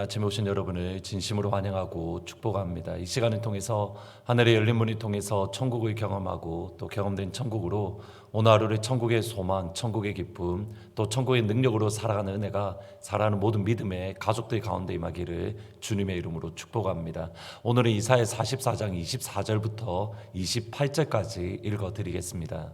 아침에 오신 여러분을 진심으로 환영하고 축복합니다. 이 시간을 통해서 하늘의 열린 문을 통해서 천국을 경험하고 또 경험된 천국으로 오늘 하루를 천국의 소망, 천국의 기쁨, 또 천국의 능력으로 살아가는 은혜가 살아가는 모든 믿음의 가족들 가운데 임하기를 주님의 이름으로 축복합니다. 오늘은 이사야 44장 24절부터 28절까지 읽어드리겠습니다.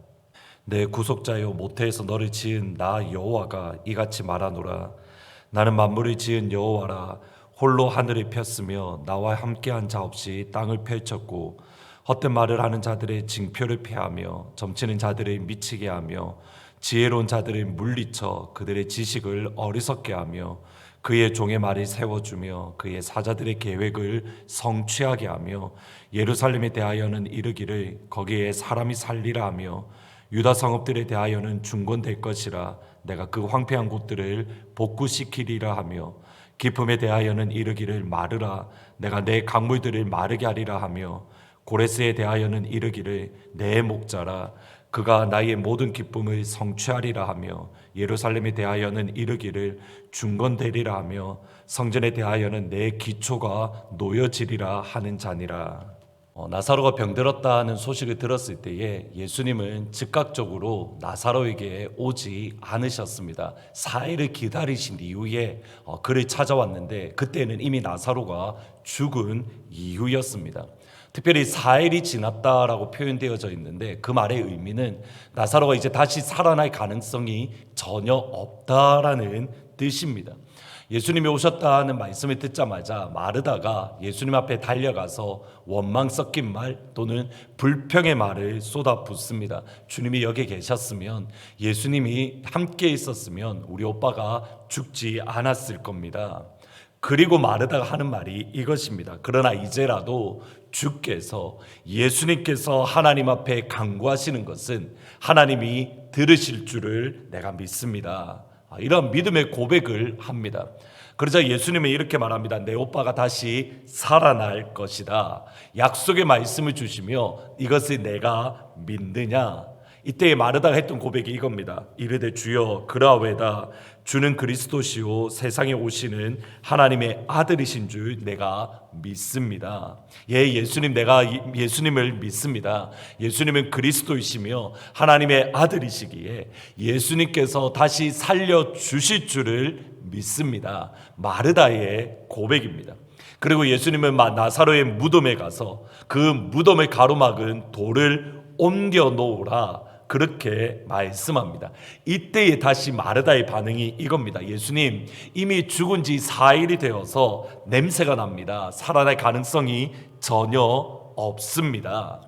내 구속자여 모태에서 너를 지은 나 여호와가 이같이 말하노라 나는 만물을 지은 여호와라. 홀로 하늘을 폈으며 나와 함께한 자 없이 땅을 펼쳤고 헛된 말을 하는 자들의 징표를 피하며 점치는 자들을 미치게 하며 지혜로운 자들을 물리쳐 그들의 지식을 어리석게 하며 그의 종의 말을 세워주며 그의 사자들의 계획을 성취하게 하며 예루살렘에 대하여는 이르기를 거기에 사람이 살리라 하며 유다 성읍들에 대하여는 중건될 것이라 내가 그 황폐한 곳들을 복구시키리라 하며 기품에 대하여는 이르기를 마르라. 내가 내 강물들을 마르게 하리라 하며 고레스에 대하여는 이르기를 내 목자라. 그가 나의 모든 기쁨을 성취하리라 하며 예루살렘에 대하여는 이르기를 중건되리라 하며 성전에 대하여는 내 기초가 놓여지리라 하는 자니라. 어, 나사로가 병들었다는 소식을 들었을 때에 예수님은 즉각적으로 나사로에게 오지 않으셨습니다. 사일을 기다리신 이후에 어, 그를 찾아왔는데 그때는 이미 나사로가 죽은 이후였습니다. 특별히 사일이 지났다라고 표현되어져 있는데 그 말의 의미는 나사로가 이제 다시 살아날 가능성이 전혀 없다라는 뜻입니다. 예수님이 오셨다는 말씀을 듣자마자 마르다가 예수님 앞에 달려가서 원망 섞인 말 또는 불평의 말을 쏟아붓습니다. 주님이 여기 계셨으면 예수님이 함께 있었으면 우리 오빠가 죽지 않았을 겁니다. 그리고 마르다가 하는 말이 이것입니다. 그러나 이제라도 주께서 예수님께서 하나님 앞에 강구하시는 것은 하나님이 들으실 줄을 내가 믿습니다. 아, 이런 믿음의 고백을 합니다. 그러자 예수님은 이렇게 말합니다. 내 오빠가 다시 살아날 것이다. 약속의 말씀을 주시며 이것을 내가 믿느냐? 이때 마르다가 했던 고백이 이겁니다. 이르되 주여 그라웨다 주는 그리스도시요 세상에 오시는 하나님의 아들이신 줄 내가 믿습니다. 예, 예수님 내가 이- 예수님을 믿습니다. 예수님은 그리스도이시며 하나님의 아들이시기에 예수님께서 다시 살려 주실 줄을 믿습니다. 마르다의 고백입니다. 그리고 예수님은 마- 나사로의 무덤에 가서 그 무덤을 가로막은 돌을 옮겨 놓으라 그렇게 말씀합니다. 이때에 다시 마르다의 반응이 이겁니다. 예수님 이미 죽은 지 4일이 되어서 냄새가 납니다. 살아날 가능성이 전혀 없습니다.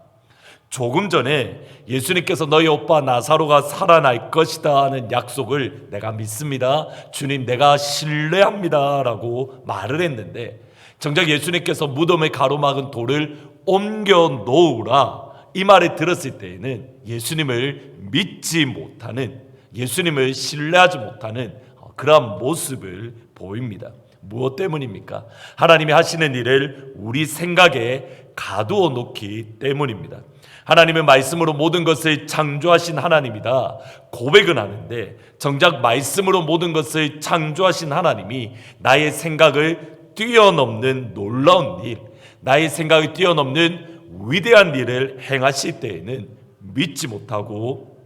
조금 전에 예수님께서 너희 오빠 나사로가 살아날 것이다 하는 약속을 내가 믿습니다. 주님 내가 신뢰합니다 라고 말을 했는데 정작 예수님께서 무덤에 가로막은 돌을 옮겨 놓으라 이 말을 들었을 때에는 예수님을 믿지 못하는 예수님을 신뢰하지 못하는 그러한 모습을 보입니다. 무엇 때문입니까? 하나님이 하시는 일을 우리 생각에 가두어 놓기 때문입니다. 하나님의 말씀으로 모든 것을 창조하신 하나님이다. 고백은 하는데 정작 말씀으로 모든 것을 창조하신 하나님이 나의 생각을 뛰어넘는 놀라운 일, 나의 생각을 뛰어넘는 위대한 일을 행하실 때에는 믿지 못하고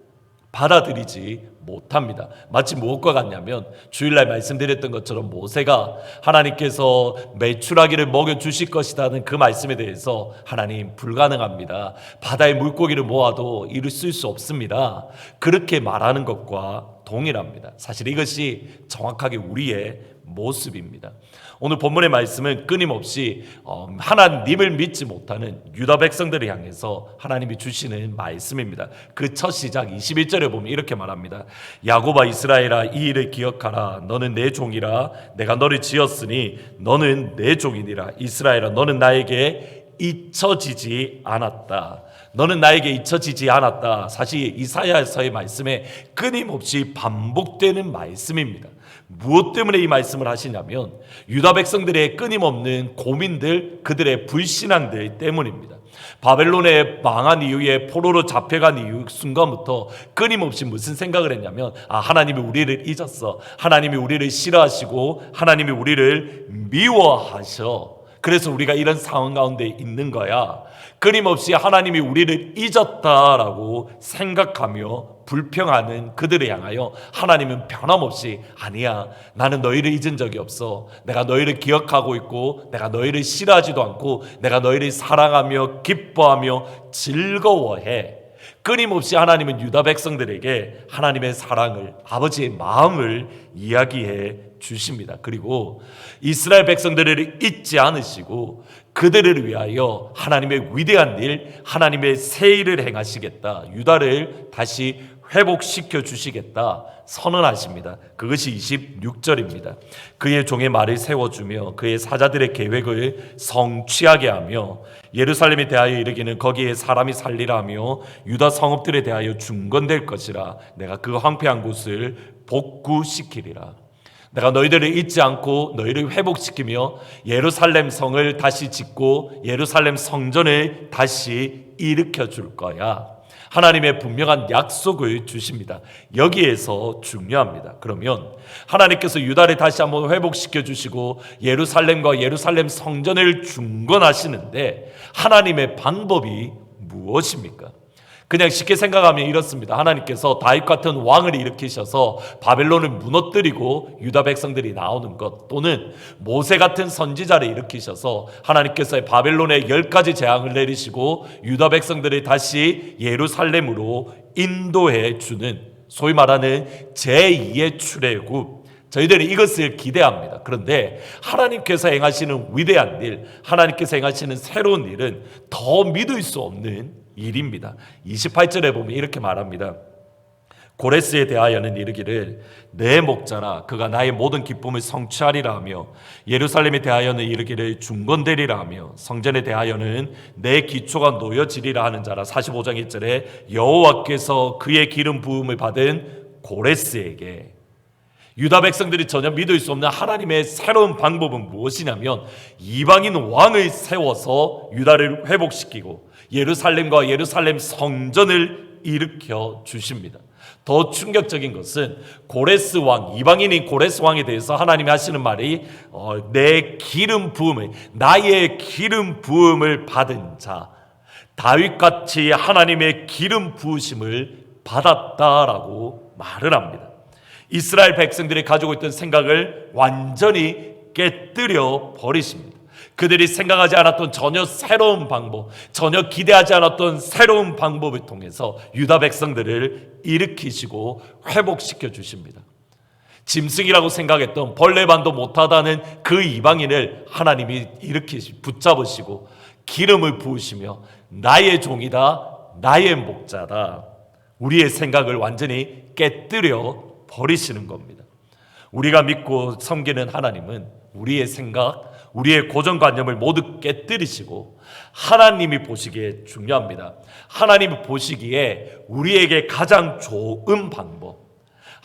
받아들이지 못합니다. 마치 무엇과 같냐면 주일날 말씀드렸던 것처럼 모세가 하나님께서 매출하기를 먹여 주실 것이라는 그 말씀에 대해서 하나님 불가능합니다. 바다의 물고기를 모아도 이를 쓸 수 없습니다. 그렇게 말하는 것과 동일합니다. 사실 이것이 정확하게 우리의 모습입니다. 오늘 본문의 말씀은 끊임없이 어, 하나님을 믿지 못하는 유다 백성들을 향해서 하나님이 주시는 말씀입니다. 그 첫 시작 21절에 보면 이렇게 말합니다. 야곱아 이스라엘아 이 일을 기억하라. 너는 내 종이라 내가 너를 지었으니 너는 내 종이니라. 이스라엘아 너는 나에게 잊혀지지 않았다. 너는 나에게 잊혀지지 않았다. 사실 이사야서의 말씀에 끊임없이 반복되는 말씀입니다. 무엇 때문에 이 말씀을 하시냐면 유다 백성들의 끊임없는 고민들, 그들의 불신앙들 때문입니다. 바벨론에 망한 이후에 포로로 잡혀간 이후 순간부터 끊임없이 무슨 생각을 했냐면 아 하나님이 우리를 잊었어. 하나님이 우리를 싫어하시고 하나님이 우리를 미워하셔. 그래서 우리가 이런 상황 가운데 있는 거야. 끊임없이 하나님이 우리를 잊었다라고 생각하며 불평하는 그들을 향하여 하나님은 변함없이 아니야. 나는 너희를 잊은 적이 없어. 내가 너희를 기억하고 있고 내가 너희를 싫어하지도 않고 내가 너희를 사랑하며 기뻐하며 즐거워해. 끊임없이 하나님은 유다 백성들에게 하나님의 사랑을 아버지의 마음을 이야기해 주십니다. 그리고 이스라엘 백성들을 잊지 않으시고 그들을 위하여 하나님의 위대한 일, 하나님의 새 일을 행하시겠다. 유다를 다시 회복시켜 주시겠다. 선언하십니다. 그것이 26절입니다. 그의 종의 말을 세워주며 그의 사자들의 계획을 성취하게 하며 예루살렘에 대하여 이르기는 거기에 사람이 살리라 하며 유다 성읍들에 대하여 중건될 것이라 내가 그 황폐한 곳을 복구시키리라. 내가 너희들을 잊지 않고 너희를 회복시키며 예루살렘 성을 다시 짓고 예루살렘 성전을 다시 일으켜 줄 거야. 하나님의 분명한 약속을 주십니다. 여기에서 중요합니다. 그러면 하나님께서 유다를 다시 한번 회복시켜 주시고 예루살렘과 예루살렘 성전을 중건하시는데 하나님의 방법이 무엇입니까? 그냥 쉽게 생각하면 이렇습니다. 하나님께서 다윗 같은 왕을 일으키셔서 바벨론을 무너뜨리고 유다 백성들이 나오는 것 또는 모세 같은 선지자를 일으키셔서 하나님께서 바벨론에 열 가지 재앙을 내리시고 유다 백성들을 다시 예루살렘으로 인도해 주는 소위 말하는 제2의 출애굽 저희들이 이것을 기대합니다. 그런데 하나님께서 행하시는 위대한 일, 하나님께서 행하시는 새로운 일은 더 믿을 수 없는 일입니다. 28절에 보면 이렇게 말합니다. 고레스에 대하여는 이르기를 내 목자라 그가 나의 모든 기쁨을 성취하리라 하며 예루살렘에 대하여는 이르기를 중건되리라 하며 성전에 대하여는 내 기초가 놓여지리라 하는 자라 45장 1절에 여호와께서 그의 기름 부음을 받은 고레스에게 유다 백성들이 전혀 믿을 수 없는 하나님의 새로운 방법은 무엇이냐면 이방인 왕을 세워서 유다를 회복시키고 예루살렘과 예루살렘 성전을 일으켜 주십니다. 더 충격적인 것은 고레스 왕 이방인인 고레스 왕에 대해서 하나님이 하시는 말이 어, 내 기름 부음을 나의 기름 부음을 받은 자 다윗 같이 하나님의 기름 부으심을 받았다라고 말을 합니다. 이스라엘 백성들이 가지고 있던 생각을 완전히 깨뜨려 버리십니다. 그들이 생각하지 않았던 전혀 새로운 방법, 전혀 기대하지 않았던 새로운 방법을 통해서 유다 백성들을 일으키시고 회복시켜 주십니다. 짐승이라고 생각했던 벌레반도 못하다는 그 이방인을 하나님이 일으키시 붙잡으시고 기름을 부으시며 나의 종이다, 나의 목자다. 우리의 생각을 완전히 깨뜨려 버리시는 겁니다. 우리가 믿고 섬기는 하나님은 우리의 생각, 우리의 고정관념을 모두 깨뜨리시고 하나님이 보시기에 중요합니다. 하나님이 보시기에 우리에게 가장 좋은 방법,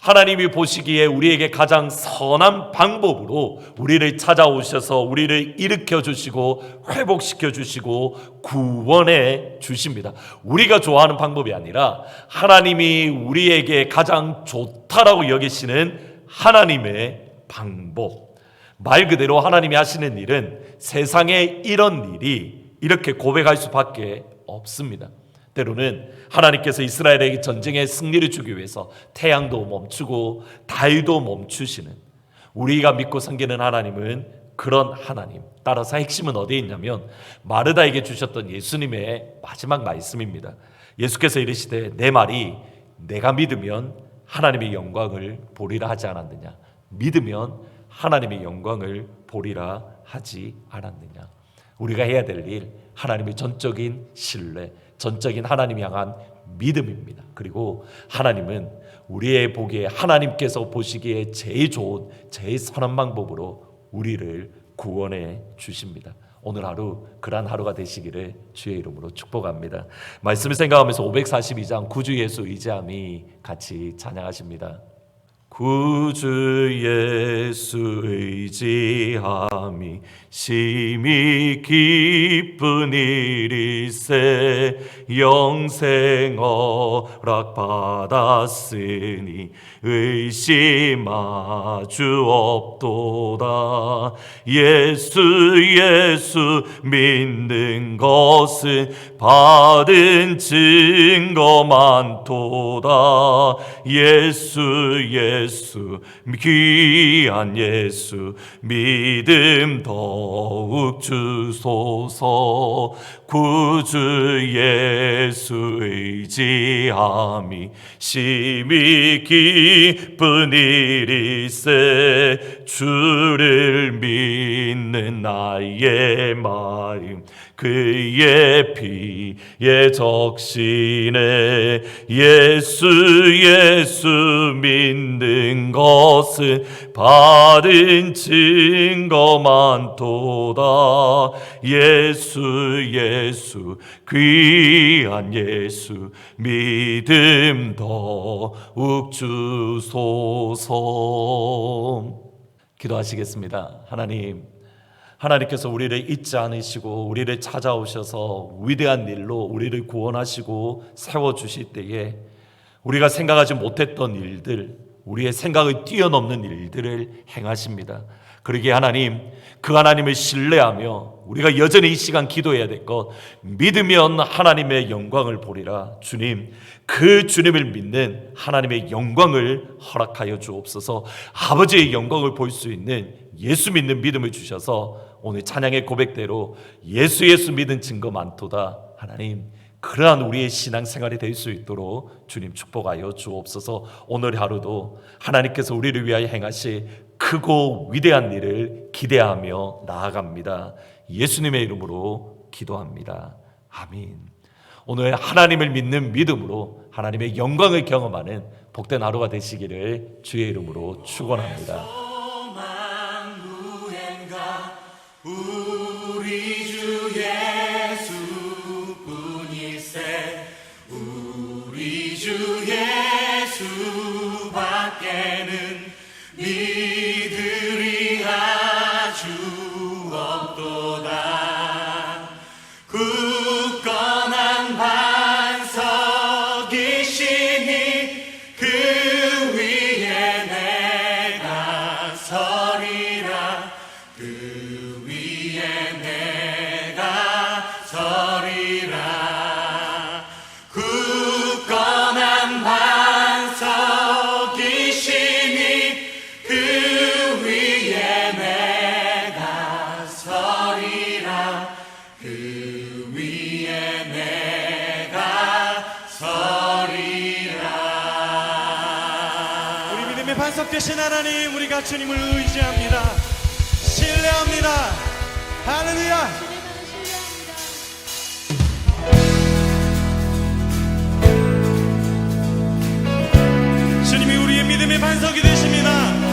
하나님이 보시기에 우리에게 가장 선한 방법으로 우리를 찾아오셔서 우리를 일으켜 주시고 회복시켜 주시고 구원해 주십니다. 우리가 좋아하는 방법이 아니라 하나님이 우리에게 가장 좋다라고 여기시는 하나님의 방법. 말 그대로 하나님이 하시는 일은 세상에 이런 일이 이렇게 고백할 수밖에 없습니다. 때로는 하나님께서 이스라엘에게 전쟁의 승리를 주기 위해서 태양도 멈추고 달도 멈추시는 우리가 믿고 섬기는 하나님은 그런 하나님. 따라서 핵심은 어디에 있냐면 마르다에게 주셨던 예수님의 마지막 말씀입니다. 예수께서 이르시되 내 말이 내가 믿으면 하나님의 영광을 보리라 하지 않았느냐. 믿으면 하나님의 영광을 보리라 하지 않았느냐. 우리가 해야 될 일, 하나님의 전적인 신뢰, 전적인 하나님 향한 믿음입니다. 그리고 하나님은 우리의 보기에 하나님께서 보시기에 제일 좋은 제일 선한 방법으로 우리를 구원해 주십니다. 오늘 하루 그러한 하루가 되시기를 주의 이름으로 축복합니다. 말씀을 생각하면서 542장 구주 예수 의지함이 같이 찬양하십니다. 구주 예수 의지함이 심히 기쁜 일일세 영생 허락 받았으니 의심하주 없도다. 예수 예수 믿는 것은 받은 증거 많도다. 예수 예수 귀한 예수 믿음 더욱 주소서. 구주 예수 의지함이 심히 기쁜 일일세 주를 믿는 나의 마음 그의 피에 적시네 예수 예수 믿는 것은 받은 증거 많도다. 예수 예수 귀한 예수 믿음 더욱 주소서. 기도하시겠습니다. 하나님 하나님께서 우리를 잊지 않으시고 우리를 찾아오셔서 위대한 일로 우리를 구원하시고 세워 주실 때에 우리가 생각하지 못했던 일들, 우리의 생각을 뛰어넘는 일들을 행하십니다. 그러기에 하나님, 그 하나님을 신뢰하며 우리가 여전히 이 시간 기도해야 될 것, 믿으면 하나님의 영광을 보리라. 주님, 그 주님을 믿는 하나님의 영광을 허락하여 주옵소서. 아버지의 영광을 볼 수 있는 예수 믿는 믿음을 주셔서 오늘 찬양의 고백대로 예수 예수 믿은 증거 많도다. 하나님, 그러한 우리의 신앙생활이 될 수 있도록 주님 축복하여 주옵소서. 오늘 하루도 하나님께서 우리를 위하여 행하실 크고 위대한 일을 기대하며 나아갑니다. 예수님의 이름으로 기도합니다. 아멘. 오늘 하나님을 믿는 믿음으로 하나님의 영광을 경험하는 복된 하루가 되시기를 주의 이름으로 축원합니다. 우리 주 예수밖에는 되신 하나님 우리가 주님을 의지합니다. 신뢰합니다. 할렐루야. 주님이 우리의 믿음의 반석이 되시며